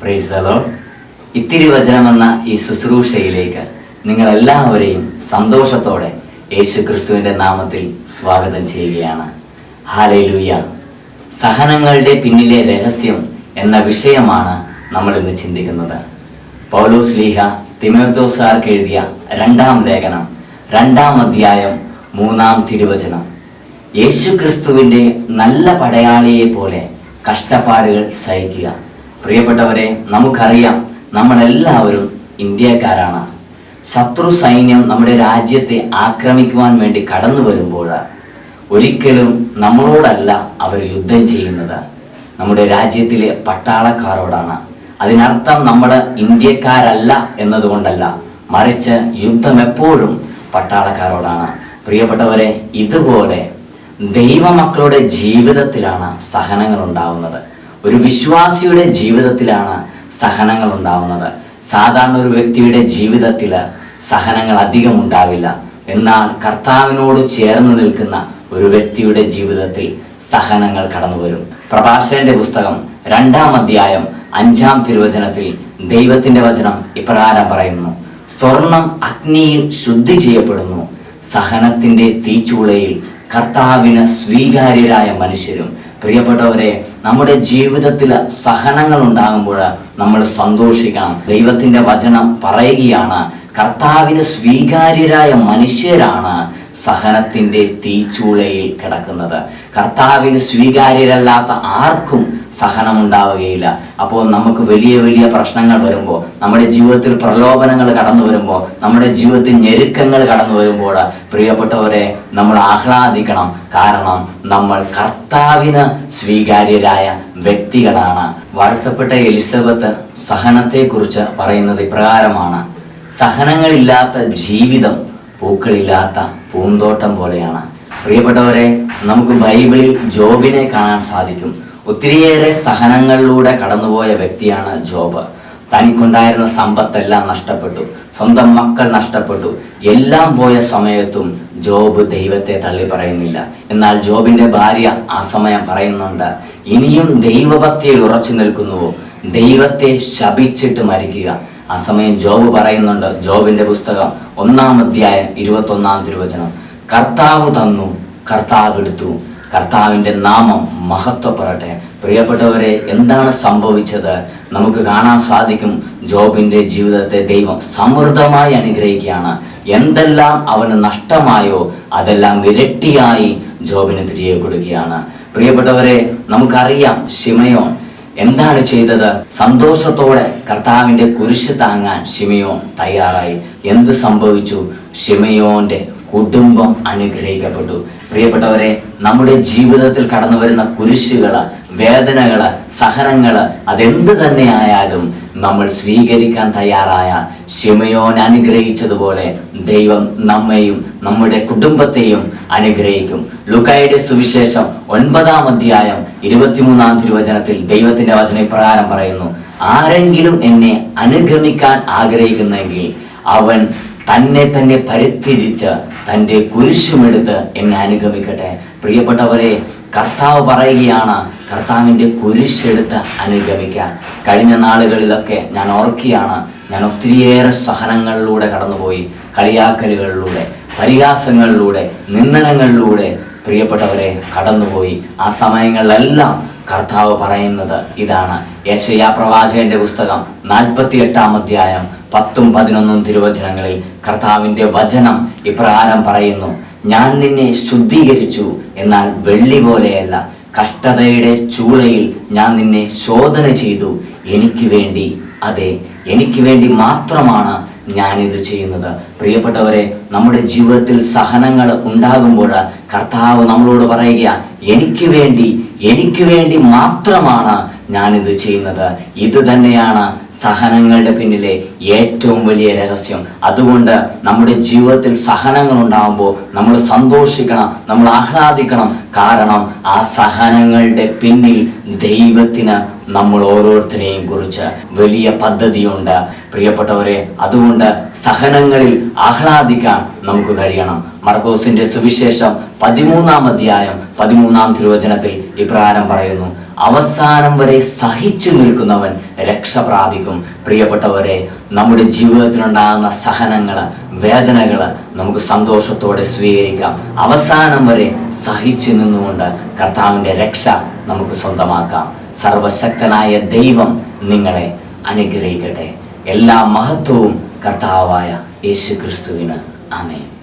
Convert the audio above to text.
Praise the Lord ഇത്തിരി വചനമെന്ന ഈ ശുശ്രൂഷയിലേക്ക് നിങ്ങളെല്ലാവരെയും സന്തോഷത്തോടെ യേശു ക്രിസ്തുവിന്റെ നാമത്തിൽ സ്വാഗതം ചെയ്യുകയാണ്. ഹാലയിലൂയ സഹനങ്ങളുടെ പിന്നിലെ രഹസ്യം എന്ന വിഷയമാണ് നമ്മൾ ഇന്ന് ചിന്തിക്കുന്നത്. പൗലോസ് ലീഹ തിമോത്തോസാർക്ക് എഴുതിയ രണ്ടാം ലേഖനം രണ്ടാം അധ്യായം മൂന്നാം തിരുവചനം. യേശു ക്രിസ്തുവിന്റെ നല്ല പടയാളിയെ പോലെ കഷ്ടപ്പാടുകൾ സഹിക്കുക. പ്രിയപ്പെട്ടവരെ നമുക്കറിയാം നമ്മളെല്ലാവരും ഇന്ത്യക്കാരാണ്. ശത്രു സൈന്യം നമ്മുടെ രാജ്യത്തെ ആക്രമിക്കുവാൻ വേണ്ടി കടന്നു വരുമ്പോൾ ഒരിക്കലും നമ്മളോടല്ല അവർ യുദ്ധം ചെയ്യുന്നത്. നമ്മുടെ രാജ്യത്തിലെ പട്ടാളക്കാരോടാണ്. അതിനർത്ഥം നമ്മൾ ഇന്ത്യക്കാരല്ല എന്നതുകൊണ്ടല്ല മറിച്ച് യുദ്ധം എപ്പോഴും പട്ടാളക്കാരോടാണ്. പ്രിയപ്പെട്ടവരെ ഇതുപോലെ ദൈവമക്കളുടെ ജീവിതത്തിലാണ് സഹനങ്ങൾ ഉണ്ടാവുന്നത് ഒരു വിശ്വാസിയുടെ ജീവിതത്തിലാണ് സഹനങ്ങൾ ഉണ്ടാവുന്നത് സാധാരണ ഒരു വ്യക്തിയുടെ ജീവിതത്തിൽ സഹനങ്ങൾ അധികം ഉണ്ടാവില്ല. എന്നാൽ കർത്താവിനോട് ചേർന്ന് നിൽക്കുന്ന ഒരു വ്യക്തിയുടെ ജീവിതത്തിൽ സഹനങ്ങൾ കടന്നു വരും പ്രഭാഷകന്റെ പുസ്തകം രണ്ടാം അധ്യായം അഞ്ചാം തിരുവചനത്തിൽ ദൈവത്തിന്റെ വചനം ഇപ്രകാരം പറയുന്നു. സ്വർണം അഗ്നിയിൽ ശുദ്ധി ചെയ്യപ്പെടുന്നു. സഹനത്തിന്റെ തീച്ചൂളയിൽ കർത്താവിന് സ്വീകാര്യരായ മനുഷ്യരും. പ്രിയപ്പെട്ടവരെ നമ്മുടെ ജീവിതത്തിൽ സഹനങ്ങൾ ഉണ്ടാകുമ്പോൾ നമ്മൾ സന്തോഷിക്കണം. ദൈവത്തിന്റെ വചനം പറയുകയാണ് കർത്താവിന് സ്വീകാര്യരായ മനുഷ്യരാണ് സഹനത്തിന്റെ തീച്ചൂളയിൽ കിടക്കുന്നത്. കർത്താവിന് സ്വീകാര്യരല്ലാത്ത ആർക്കും സഹനമുണ്ടാവുകയില്ല. അപ്പോൾ നമുക്ക് വലിയ വലിയ പ്രശ്നങ്ങൾ വരുമ്പോൾ നമ്മുടെ ജീവിതത്തിൽ പ്രലോഭനങ്ങൾ കടന്നു വരുമ്പോൾ നമ്മുടെ ജീവിതത്തിൽ ഞെരുക്കങ്ങൾ കടന്നു വരുമ്പോൾ പ്രിയപ്പെട്ടവരെ നമ്മൾ ആഹ്ലാദിക്കണം. കാരണം നമ്മൾ കർത്താവിന് സ്വീകാര്യരായ വ്യക്തികളാണ്. വാഴ്ത്തപ്പെട്ട എലിസബത്ത് സഹനത്തെക്കുറിച്ച് പറയുന്നത് ഇപ്രകാരമാണ്. സഹനങ്ങളില്ലാത്ത ജീവിതം പൂക്കളില്ലാത്ത പൂന്തോട്ടം പോലെയാണ്. പ്രിയപ്പെട്ടവരെ നമുക്ക് ബൈബിളിൽ ജോബിനെ കാണാൻ സാധിക്കും. ഒത്തിരിയേറെ സഹനങ്ങളിലൂടെ കടന്നുപോയ വ്യക്തിയാണ് ജോബ്. തനിക്കുണ്ടായിരുന്ന സമ്പത്തെല്ലാം നഷ്ടപ്പെട്ടു. സ്വന്തം മക്കൾ നഷ്ടപ്പെട്ടു. എല്ലാം പോയ സമയത്തും ജോബ് ദൈവത്തെ തള്ളി പറയുന്നില്ല. എന്നാൽ ജോബിന്റെ ഭാര്യ ആ സമയം പറയുന്നുണ്ട് ഇനിയും ദൈവഭക്തിയിൽ ഉറച്ചു നിൽക്കുന്നുവോ? ദൈവത്തെ ശപിച്ചിട്ട് മരിക്കുക. ആ സമയം ജോബ് പറയുന്നുണ്ട്. ജോബിന്റെ പുസ്തകം ഒന്നാം അധ്യായം ഇരുപത്തി ഒന്നാം തിരുവചനം. കർത്താവ് തന്നു കർത്താവ് എടുത്തു. കർത്താവിന്റെ നാമം മഹത്വപ്പെടട്ടെ. പ്രിയപ്പെട്ടവരെ എന്താണ് സംഭവിച്ചത്? നമുക്ക് കാണാൻ സാധിക്കും ജോബിന്റെ ജീവിതത്തെ ദൈവം സമൃദ്ധമായി അനുഗ്രഹിക്കുകയാണ്. എന്തെല്ലാം അവന് നഷ്ടമായോ അതെല്ലാം ഇരട്ടിയായി ജോബിന് തിരികെ കൊടുക്കുകയാണ്. പ്രിയപ്പെട്ടവരെ നമുക്കറിയാം ഷിമയോൻ എന്താണ് ചെയ്തത്? സന്തോഷത്തോടെ കർത്താവിന്റെ കുരിശ് താങ്ങാൻ ഷിമയോൻ തയ്യാറായി. എന്ത് സംഭവിച്ചു? ഷിമയോന്റെ കുടുംബം അനുഗ്രഹിക്കപ്പെട്ടു. പ്രിയപ്പെട്ടവരെ നമ്മുടെ ജീവിതത്തിൽ കടന്നു വരുന്ന കുരിശുകൾ വേദനകൾ സഹനങ്ങൾ അതെന്ത് തന്നെ ആയാലും നമ്മൾ സ്വീകരിക്കാൻ തയ്യാറായ ഷിമയോൻ അനുഗ്രഹിച്ചതുപോലെ ദൈവം നമ്മെയും നമ്മുടെ കുടുംബത്തെയും അനുഗ്രഹിക്കും. ലുക്കായുടെ സുവിശേഷം ഒൻപതാം അധ്യായം ഇരുപത്തിമൂന്നാം തിരുവചനത്തിൽ ദൈവത്തിന്റെ വചന പ്രകാരം പറയുന്നു ആരെങ്കിലും എന്നെ അനുഗമിക്കാൻ ആഗ്രഹിക്കുന്നെങ്കിൽ അവൻ തന്നെ തന്നെ പരിത്യജിച്ച് തന്റെ കുരിശുമെടുത്ത് എന്നെ അനുഗമിക്കട്ടെ. പ്രിയപ്പെട്ടവരെ കർത്താവ് പറയുകയാണ് കർത്താവിന്റെ കുരിശെടുത്ത് അനുഗമിക്കാൻ. കഴിഞ്ഞ നാളുകളിലൊക്കെ ഞാൻ ഓർക്കുകയാണ് ഞാൻ ഒത്തിരിയേറെ സഹനങ്ങളിലൂടെ കടന്നുപോയി കളിയാക്കലുകളിലൂടെ പരിഹാസങ്ങളിലൂടെ നിന്ദനങ്ങളിലൂടെ പ്രിയപ്പെട്ടവരെ കടന്നുപോയി. ആ സമയങ്ങളിലെല്ലാം കർത്താവ് പറയുന്നത് ഇതാണ്. യശയാ പ്രവാചകന്റെ പുസ്തകം നാൽപ്പത്തി എട്ടാം അധ്യായം പത്തും പതിനൊന്നും തിരുവചനങ്ങളിൽ കർത്താവിന്റെ വചനം ഇപ്രകാരം പറയുന്നു ഞാൻ നിന്നെ ശുദ്ധീകരിച്ചു എന്നാൽ വെള്ളി പോലെയല്ല കഷ്ടതയുടെ ചൂളയിൽ ഞാൻ നിന്നെ ശോധന ചെയ്തു. എനിക്ക് വേണ്ടി അതെ എനിക്ക് വേണ്ടി മാത്രമാണ് ഞാനിത് ചെയ്യുന്നത്. പ്രിയപ്പെട്ടവരെ നമ്മുടെ ജീവിതത്തിൽ സഹനങ്ങൾ ഉണ്ടാകുമ്പോൾ കർത്താവ് നമ്മളോട് പറയുക എനിക്ക് വേണ്ടി എനിക്ക് വേണ്ടി മാത്രമാണ് ഞാനിത് ചെയ്യുന്നത്. ഇത് തന്നെയാണ് സഹനങ്ങളുടെ പിന്നിലെ ഏറ്റവും വലിയ രഹസ്യം. അതുകൊണ്ട് നമ്മുടെ ജീവിതത്തിൽ സഹനങ്ങൾ ഉണ്ടാകുമ്പോൾ നമ്മൾ സന്തോഷിക്കണം നമ്മൾ ആഹ്ലാദിക്കണം. കാരണം ആ സഹനങ്ങളുടെ പിന്നിൽ ദൈവത്തിന് നമ്മൾ ഓരോരുത്തരെയും കുറിച്ച് വലിയ പദ്ധതിയുണ്ട്. പ്രിയപ്പെട്ടവരെ അതുകൊണ്ട് സഹനങ്ങളിൽ ആഹ്ലാദിക്കാൻ നമുക്ക് കഴിയണം. മർക്കോസിന്റെ സുവിശേഷം പതിമൂന്നാം അധ്യായം പതിമൂന്നാം തിരുവചനത്തിൽ ഇപ്രകാരം പറയുന്നു. അവസാനം വരെ സഹിച്ചു നിൽക്കുന്നവൻ രക്ഷ പ്രാപിക്കും പ്രിയപ്പെട്ടവരെ നമ്മുടെ ജീവിതത്തിലുണ്ടാകുന്ന സഹനങ്ങൾ വേദനകൾ നമുക്ക് സന്തോഷത്തോടെ സ്വീകരിക്കാം. അവസാനം വരെ സഹിച്ചു നിന്നുകൊണ്ട് കർത്താവിന്റെ രക്ഷ നമുക്ക് സ്വന്തമാക്കാം. സർവശക്തനായ ദൈവം നിങ്ങളെ അനുഗ്രഹിക്കട്ടെ. എല്ലാ മഹത്വവും കർത്താവായ യേശു ക്രിസ്തുവിന് ആമേൻ.